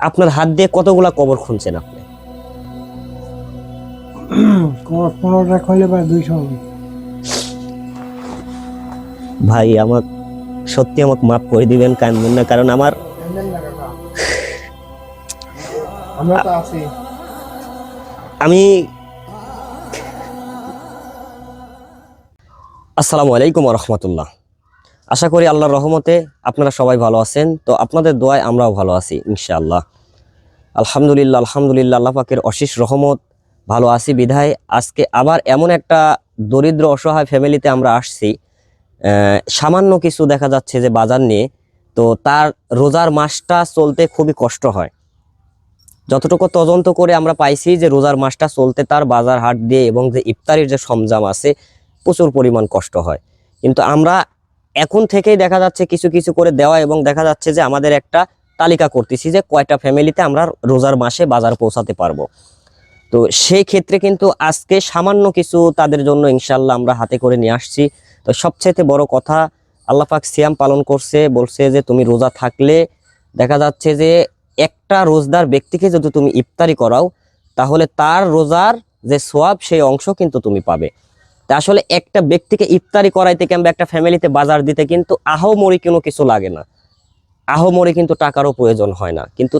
আপনার হাত দিয়ে কতগুলা কবর খুঁজছেন আপনি? কর পনেরোটা খলে বা দুইশো ভাই আমার সত্যি আমাকে মাফ করে দিবেন কান্দবেন না কারণ আমার আমি আসসালামু আলাইকুম রহমতুল্লাহ। আশা করি আল্লাহর রহমতে আপনারা সবাই ভালো আছেন। তো আপনাদের দোয়ায় আমরাও ভালো আছি, ইনশাআল্লাহ। আলহামদুলিল্লাহ আলহামদুলিল্লাহ, আল্লাহ পাকের অশেষ রহমত। ভালো আছি বিধায়। আজকে আবার এমন একটা দরিদ্র, অসহায় ফ্যামিলিতে আমরা আসছি। সামান্য কিছু দেখা যাচ্ছে যে বাজার নিয়ে। তো তার রোজার মাসটা চলতে খুবই কষ্ট হয়। যতটুকু তদন্ত করে আমরা পাইছি যে রোজার মাসটা চলতে তার বাজার হাট দিয়ে এবং যে ইফতারির যে সরঞ্জাম আছে, প্রচুর পরিমাণ কষ্ট হয়। কিন্তু আমরা এখন থেকেই দেখা যাচ্ছে কিছু কিছু করে দেওয়া এবং দেখা যাচ্ছে যে আমাদের একটা তালিকা করতেছি যে কয়টা ফ্যামিলিতে আমরা রোজার মাসে বাজার পৌঁছাতে পারব। তো সেই ক্ষেত্রে কিন্তু আজকে সামান্য কিছু তাদের জন্য ইনশাল্লাহ আমরা হাতে করে নিয়ে আসছি। তো সবচাইতে বড় কথা, আল্লাহ পাক সিয়াম পালন করছে, বলছে যে তুমি রোজা থাকলে দেখা যাচ্ছে যে একটা রোজদার ব্যক্তিকে যদি তুমি ইফতারি করাও, তাহলে তার রোজার যে সোয়াব, সেই অংশ কিন্তু তুমি পাবে। তা আসলে একটা ব্যক্তিকে ইফতারি করাইতে কিংবা একটা ফ্যামিলিতে বাজার দিতে কিন্তু আহমরি কোনো কিছু লাগে না। আহমরি কিন্তু টাকারও প্রয়োজন হয় না। কিন্তু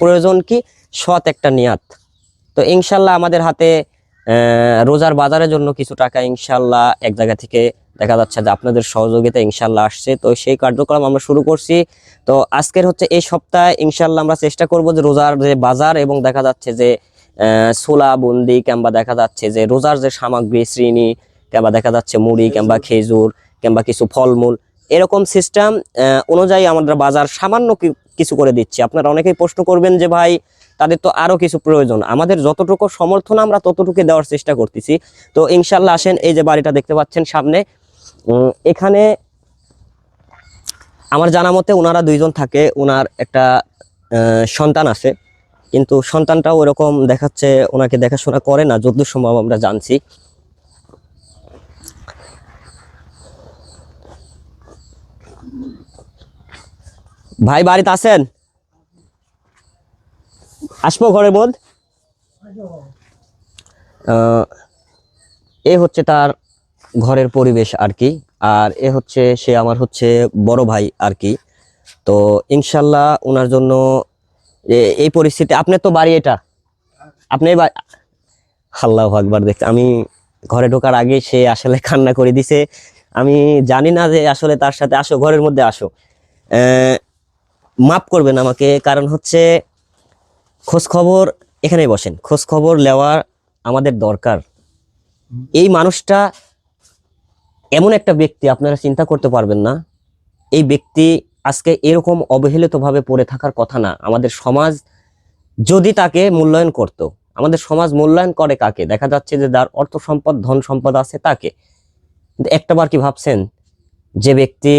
প্রয়োজন কি? সৎ একটা নিয়াত। তো ইনশাল্লাহ আমাদের হাতে রোজার বাজারের জন্য কিছু টাকা ইনশাল্লাহ এক জায়গা থেকে দেখা যাচ্ছে যে আপনাদের সহযোগিতা ইনশাল্লাহ আসছে। তো সেই কার্যক্রম আমরা শুরু করছি। তো আজকের হচ্ছে এই সপ্তাহে ইনশাল্লাহ আমরা চেষ্টা করব যে রোজার যে বাজার এবং দেখা যাচ্ছে যে ছোলা বন্দি কিংবা দেখা যাচ্ছে যে রোজার যে সামগ্রী শ্রেণি কিংবা দেখা যাচ্ছে মুড়ি কিংবা খেজুর। কিংবা কিছু ফলমূল এরকম সিস্টেম অনুযায়ী আমাদের বাজার সামান্য কিছু করে দিচ্ছি। আপনারা অনেকেই প্রশ্ন করবেন যে ভাই তাদের তো আরও কিছু প্রয়োজন। আমাদের যতটুকু সমর্থন আমরা ততটুকু দেওয়ার চেষ্টা করতেছি। তো ইনশাল্লাহ আসেন এই যে বাড়িটা দেখতে পাচ্ছেন সামনে। এখানে আমার জানা মতে ওনারা দুইজন থাকে। ওনার একটা সন্তান আছে। কিন্তু সন্তানটাও ওরকম দেখাচ্ছে, ওনাকে দেখাশোনা করে না, যদ্দূর সম্ভব আমরা জানছি। ভাই, বাড়িতে আছেন? আসব ঘরের মধ্যে? এ হচ্ছে তার ঘরের পরিবেশ আর কি, আর এ হচ্ছে, সে আমার হচ্ছে বড় ভাই আর কি। তো ইনশাল্লাহ ওনার জন্য এই পরিস্থিতি আপনার তো বাড়ি এটা। আপনি আল্লাহ আকবার, দেখতে, আমি ঘরে ঢোকার আগে সে আসলে কান্না করে দিছে। আমি জানি না যে আসলে তার সাথে আসো, ঘরের মধ্যে আসো। মাফ করবেন আমাকে, কারণ হচ্ছে খোঁজ খবর এখানেই বসেন। খোঁজ খবর নেওয়া আমাদের দরকার। এই মানুষটা এমন একটা ব্যক্তি, আপনারা চিন্তা করতে পারবেন না। এই ব্যক্তি আজকে এরকম অবহেলিতভাবে পড়ে থাকার কথা না। আমাদের সমাজ যদি তাকে মূল্যায়ন করত, আমাদের সমাজ মূল্যায়ন করে কাকে? দেখা যাচ্ছে যে যার অর্থ সম্পদ, ধন সম্পদ আছে তাকে। একটাবার কি ভাবছেন? যে ব্যক্তি,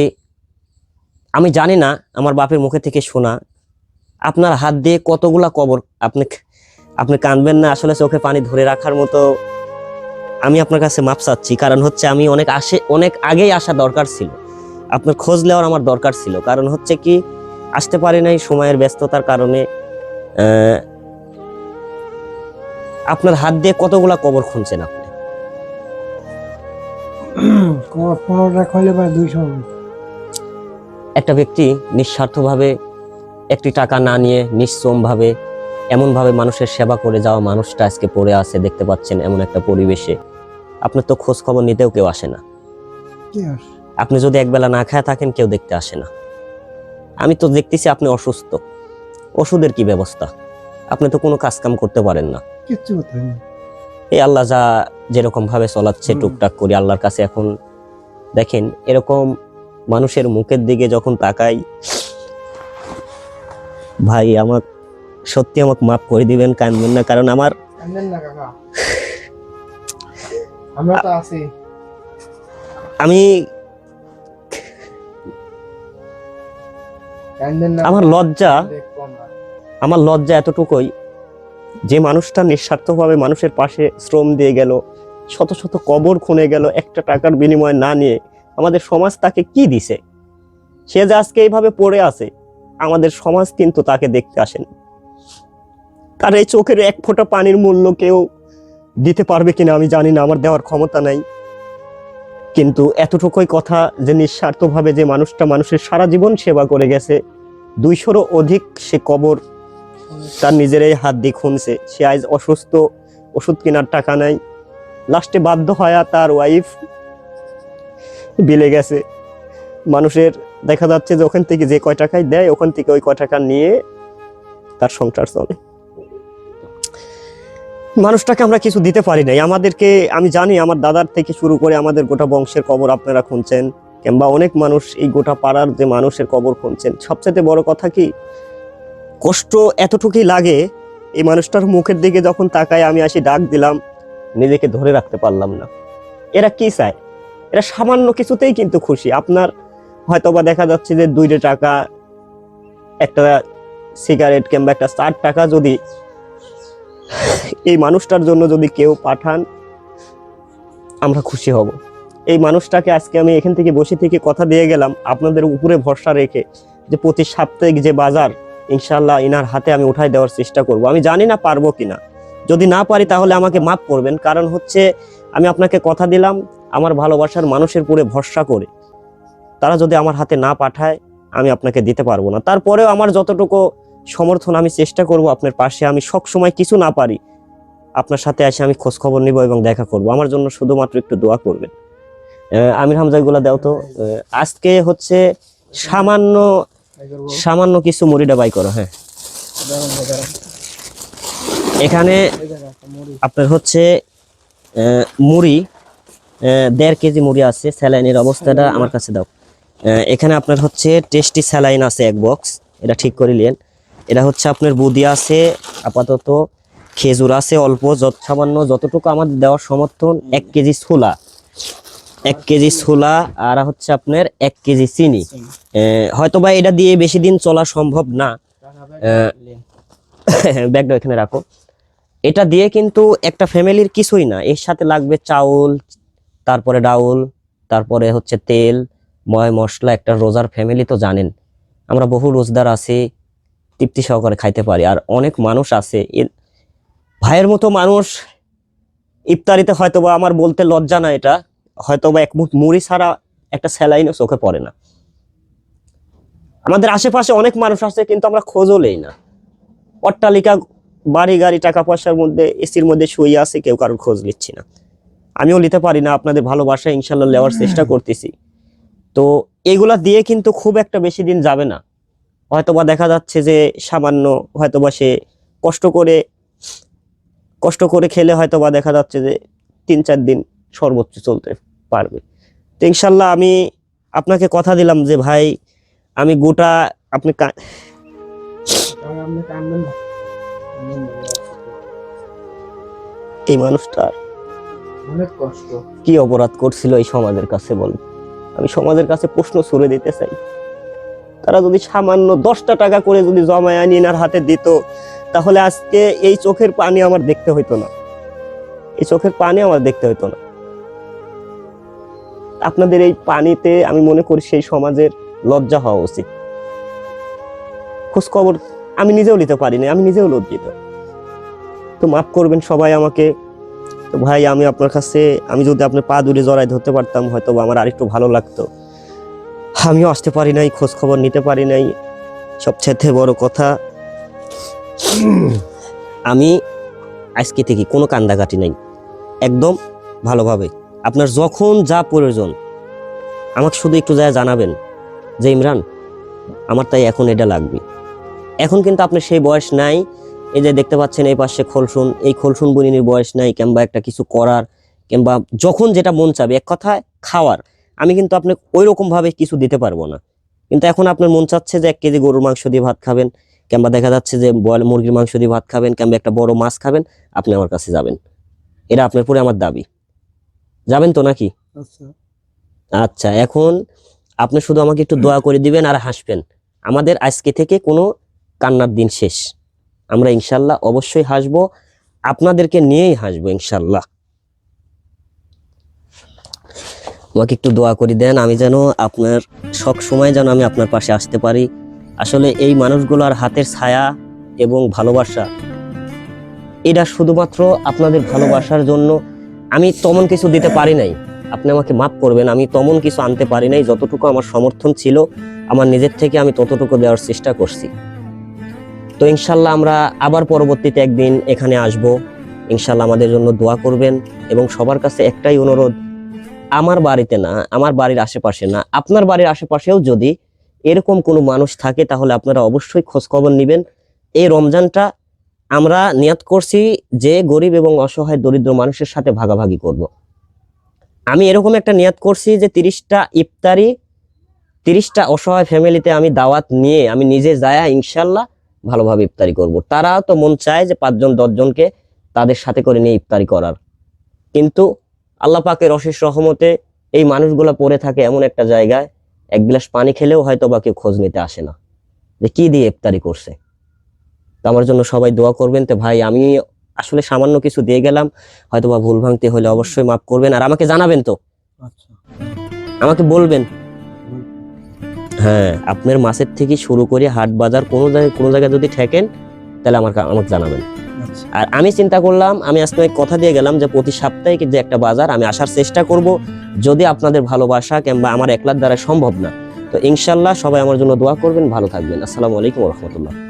আমি জানি না, আমার বাপের মুখে থেকে শোনা, আপনার হাত দিয়ে কতগুলা কবর আপনি আপনি কানবেন না? আসলে চোখে পানি ধরে রাখার মতো আমি আপনার কাছে মাপ চাচ্ছি। কারণ হচ্ছে আমি অনেক আসে, অনেক আগেই আসা দরকার ছিল। আপনার খোঁজ নেওয়ার আমার দরকার ছিল। কারণ হচ্ছে কি আসতে পারি নাই সময়ের ব্যস্ততার কারণে আপনার হাত দিয়ে কতগুলা কবর খুঁজছেন আপনি? একটা ব্যক্তি নিঃস্বার্থভাবে একটি টাকা না নিয়ে নিশ্চমভাবে এমনভাবে মানুষের সেবা করে যাওয়া মানুষটা আজকে পড়ে আছে দেখতে পাচ্ছেন এমন একটা পরিবেশে। আপনার তো খোঁজ খবর নিতেও কেউ আসে না। আপনি যদি একবেলা না খায় থাকেন কেউ দেখতে আসে না। আমি তো দেখতেছি আপনি অসুস্থ। ওষুধের কি ব্যবস্থা? আপনি তো কোনো কাজকাম করতে পারেন না। কিচ্ছু করতে না। এই আল্লাহ যা যেরকম ভাবে চলাচ্ছে টুকটাক করি আল্লাহর কাছে এখন দেখেন এরকম মানুষের মুখের দিকে যখন তাকাই ভাই আমার সত্যি আমাকে মাফ করে দিবেন কানবেন না কারণ আমার তো আছি। আমি আমার লজ্জা আমার। লজ্জা এতটুকুই যে মানুষটা নিঃস্বার্থভাবে মানুষের পাশে শ্রম দিয়ে গেল শত শত কবর খুনে গেল একটা টাকার বিনিময়ে না নিয়ে আমাদের সমাজ তাকে কি দিছে? সে যে আজকে এইভাবে পড়ে আছে আমাদের সমাজ কিন্তু তাকে দেখতে আসেন তার এই চোখের এক ফোঁটা পানির মূল্য কেউ দিতে পারবে কিনা আমি জানি না আমার দেওয়ার ক্ষমতা নাই। কিন্তু এতটুকুই কথা যে নিঃস্বার্থভাবে যে মানুষটা মানুষের সারা জীবন সেবা করে গেছে, দুইশোরও অধিক সে কবর তার নিজের এই হাত দিয়ে খুনছে। সে আজ অসুস্থ, ওষুধ কেনার টাকা নাই। লাস্টে বাধ্য হয়া তার ওয়াইফ বিলে গেছে। মানুষের দেখা যাচ্ছে যে ওখান থেকে যে কয় টাকায় দেয়, ওখান থেকে ওই কয় টাকা নিয়ে তার সংসার চলে। মানুষটাকে আমরা কিছু দিতে পারি নাই। আমাদেরকে, আমি জানি আমার দাদার থেকে শুরু করে আমাদের গোটা বংশের কবর আপনারা খুঁজছেন, কিংবা অনেক মানুষ এই গোটা পাড়ার যে মানুষের কবর খুঁজছেন। সবচেয়ে বড় কথা কি, কষ্ট এতটুকুই লাগে, এই মানুষটার মুখের দিকে যখন তাকায় আমি আসি, ডাক দিলাম, নিজেকে ধরে রাখতে পারলাম না। এরা কি চায়? এরা সামান্য কিছুতেই কিন্তু খুশি। আপনার হয়তোবা দেখা যাচ্ছে যে দুইটা টাকা, একটা সিগারেট কিংবা একটা চার টাকা যদি এই মানুষটার জন্য যদি কেউ পাঠান, আমরা খুশি হব। এই মানুষটাকে আজকে আমি এখান থেকে বসে থেকে কথা দিয়ে গেলাম, আপনাদের উপরে ভরসা রেখে যে প্রতি সাপ্তাহিক যে বাজার ইনশাল্লাহ ইনার হাতে আমি উঠাই দেওয়ার চেষ্টা করব। আমি জানি না পারব কিনা। যদি না পারি তাহলে আমাকে মাফ করবেন, কারণ হচ্ছে আমি আপনাকে কথা দিলাম, আমার ভালোবাসার মানুষের পুরে ভরসা করে। তারা যদি আমার হাতে না পাঠায়, আমি আপনাকে দিতে পারব না। তারপরেও আমার যতটুকু সমর্থন আমি চেষ্টা করব আপনার পাশে। আমি সব সময় কিছু না পারি, আপনার সাথে এসে আমি খোঁজ খবর নিব এবং দেখা করব। আমার জন্য শুধুমাত্র একটু দোয়া করবেন। আমির হামজা, এগুলো দাও তো। আজকে হচ্ছে সামান্য সামান্য কিছু মুড়িটা বাই করো হ্যাঁ। এখানে আপনার হচ্ছে মুড়ি দেড় কেজি মুড়ি আছে, স্যালাইনের অবস্থাটা আমার কাছে দাও। এখানে আপনার হচ্ছে টেস্টি স্যালাইন আছে এক বক্স, এটা ঠিক করে নিলেন। এটা হচ্ছে আপনার বুদি আছে, আপাতত খেজুর আছে অল্প, যত সামান্য যতটুকু আমাদের দেওয়ার সমর্থন, এক কেজি ছোলা। এক কেজি ছোলা আর হচ্ছে আপনার এক কেজি চিনি। হয়তো বা এটা দিয়ে বেশি দিন চলা সম্ভব না। ব্যাগটা এখানে রাখো। এটা দিয়ে কিন্তু একটা ফ্যামিলির কিছুই না। এর সাথে লাগবে চাউল, তারপরে ডাউল, তারপরে হচ্ছে তেল, ময় মশলা, একটা রোজার ফ্যামিলি তো জানেন। আমরা বহু রোজদার আছি তৃপ্তি সহকারে খাইতে পারি। আর অনেক মানুষ আছে এর ভাইয়ের মতো মানুষ ইফতারিতে হয়তোবা আমার বলতে লজ্জা না এটা হয়তোবা এক মুঠ মুড়ি ছাড়া একটা স্যালাইনও চোখে পড়ে না। আমাদের আশেপাশে অনেক মানুষ আছে কিন্তু আমরা খোঁজও নেই না। অট্টালিকা বাড়ি গাড়ি টাকা পয়সার মধ্যে এসির মধ্যে শুয়ে আছে কেউ কারোর খোঁজ নিচ্ছি না। আমিও নিতে পারি না আপনাদের ভালোবাসা ইনশাল্লাহ নেওয়ার চেষ্টা করতেছি। তো এগুলা দিয়ে কিন্তু খুব একটা বেশি দিন যাবে না। হয়তোবা দেখা যাচ্ছে যে সামান্য হয়তোবা সে কষ্ট করে কষ্ট করে খেলে হয়তোবা দেখা যাচ্ছে যে তিন চার দিন সর্বোচ্চ চলতে পারবে। তো ইনশাল্লাহ আমি আপনাকে কথা দিলাম যে ভাই আমি গোটা আপনি। এই মানুষটার অনেক কষ্ট। কি অপরাধ করছিল এই সমাজের কাছে বল। আমি সমাজের কাছে প্রশ্ন ছুড়ে দিতে চাই। তারা যদি সামান্য দশটা টাকা করে যদি জমায় আনি এনার হাতে দিত, তাহলে আজকে এই চোখের পানি আমার দেখতে হইতো না। এই চোখের পানি আমার দেখতে হইতো না। আপনাদের এই পানিতে আমি মনে করি সেই সমাজের লজ্জা হওয়া উচিত। খোঁজ খবর আমি নিজেও নিতে পারিনি, আমি নিজেও লজ্জিত। তো মাফ করবেন সবাই আমাকে। তো ভাই, আমি আপনার কাছে, আমি যদি আপনার পা দূরে জড়াই ধরতে পারতাম হয়তো আমার আরেকটু ভালো লাগতো। আমিও আসতে পারি নাই খোঁজ খবর নিতে পারি নাই। সবচেয়ে বড় কথা, আমি আজকে থেকে কোনো কান্দাকাটি নাই। একদম ভালোভাবে। আপনার যখন যা প্রয়োজন, আমাকে শুধু একটু যায় জানাবেন যে, ইমরান, আমার তাই এখন এটা লাগবে। এখন কিন্তু আপনার সেই বয়স নাই। এই যে দেখতে পাচ্ছেন এই পাশে খোলসুন, এই খোলসুন বুনিনির বয়স নাই, কিংবা একটা কিছু করার, কিংবা যখন যেটা মন চাবে, এক কথায় খাওয়ার। আমি কিন্তু আপনাকে ওই রকম ভাবে কিছু দিতে পারব না। কিন্তু এখন আপনার মন চাচ্ছে যে এক কেজি গরুর মাংস দিয়ে ভাত খাবেন কিংবা দেখা যাচ্ছে যে বয়েল মুরগির মাংস দিয়ে ভাত খাবেন কিংবা একটা বড় মাছ খাবেন আপনি আমার কাছে যাবেন। এটা আপনার পরে আমার দাবি। যাবেন তো নাকি? আচ্ছা। আচ্ছা এখন আপনি শুধু আমাকে একটু দোয়া করে দিবেন আর হাসবেন। আমাদের আজকে থেকে কোনো কান্নার দিন শেষ। আমরা ইনশাল্লাহ অবশ্যই হাসবো। আপনাদেরকে নিয়েই হাসবো ইনশাল্লাহ। আমাকে একটু দোয়া করে দেন, আমি যেন আপনার সব সময় যেন আমি আপনার পাশে আসতে পারি। আসলে এই মানুষগুলোর হাতের ছায়া এবং ভালোবাসা, এটা শুধুমাত্র আপনাদের ভালোবাসার জন্য আমি তেমন কিছু দিতে পারি নাই। আপনি আমাকে মাফ করবেন, আমি তেমন কিছু আনতে পারি নাই, যতটুকু আমার সমর্থন ছিল, আমার নিজের থেকে আমি ততটুকু দেওয়ার চেষ্টা করছি। তো ইনশাল্লাহ আমরা আবার পরবর্তীতে একদিন এখানে আসব। ইনশাল্লাহ আমাদের জন্য দোয়া করবেন এবং সবার কাছে একটাই অনুরোধ আমার বাড়িতে না, আমার বাড়ির আশেপাশে না, আপনার বাড়ির আশেপাশেও যদি এরকম কোনো মানুষ থাকে, তাহলে আপনারা অবশ্যই খোঁজখবর নেবেন এই রমজানটা আমরা নিয়াত করছি যে গরিব এবং অসহায় দরিদ্র মানুষের সাথে ভাগাভাগি করব। আমি এরকম একটা নিয়াত করছি যে তিরিশটা ইফতারি, তিরিশটা অসহায় ফ্যামিলিতে আমি দাওয়াত নিয়ে আমি নিজে যায়া ইনশাল্লাহ ভালোভাবে ইফতারি করব। তারা তো মন চায় যে পাঁচজন, দশজনকে তাদের সাথে করে নিয়ে ইফতারি করার কিন্তু আল্লাহ পাকের অশেষ রহমতে এই মানুষগুলো পড়ে থাকে এমন একটা জায়গায় এক গ্লাস পানি খেলেও হয়তো বা কেউ খোঁজ নিতে আসে না। যে কি দিয়ে ইফতারি করছে? তো আমার জন্য সবাই দোয়া করবেন তো ভাই আমি আসলে সামান্য কিছু দিয়ে গেলাম হয়তো বা ভুল ভাঙতে হলে অবশ্যই মাফ করবেন। আর আমাকে জানাবেন তো। আচ্ছা। আমাকে বলবেন। হ্যাঁ আপনার মাসের থেকে শুরু করে হাট বাজার কোনো জায়গায় কোনো জায়গায় যদি ঠেকেন তাহলে আমার আমাকে জানাবেন। আচ্ছা। আর আমি চিন্তা করলাম আমি আজকে কথা দিয়ে গেলাম যে প্রতি সাপ্তাহিক যে একটা বাজার আমি আসার চেষ্টা করব যদি আপনাদের ভালোবাসা কিংবা আমার একলার দ্বারা সম্ভব না। তো ইনশাল্লাহ সবাই আমার জন্য দোয়া করবেন ভালো থাকবেন। আসসালামু আলাইকুম রহমতুল্লাহ।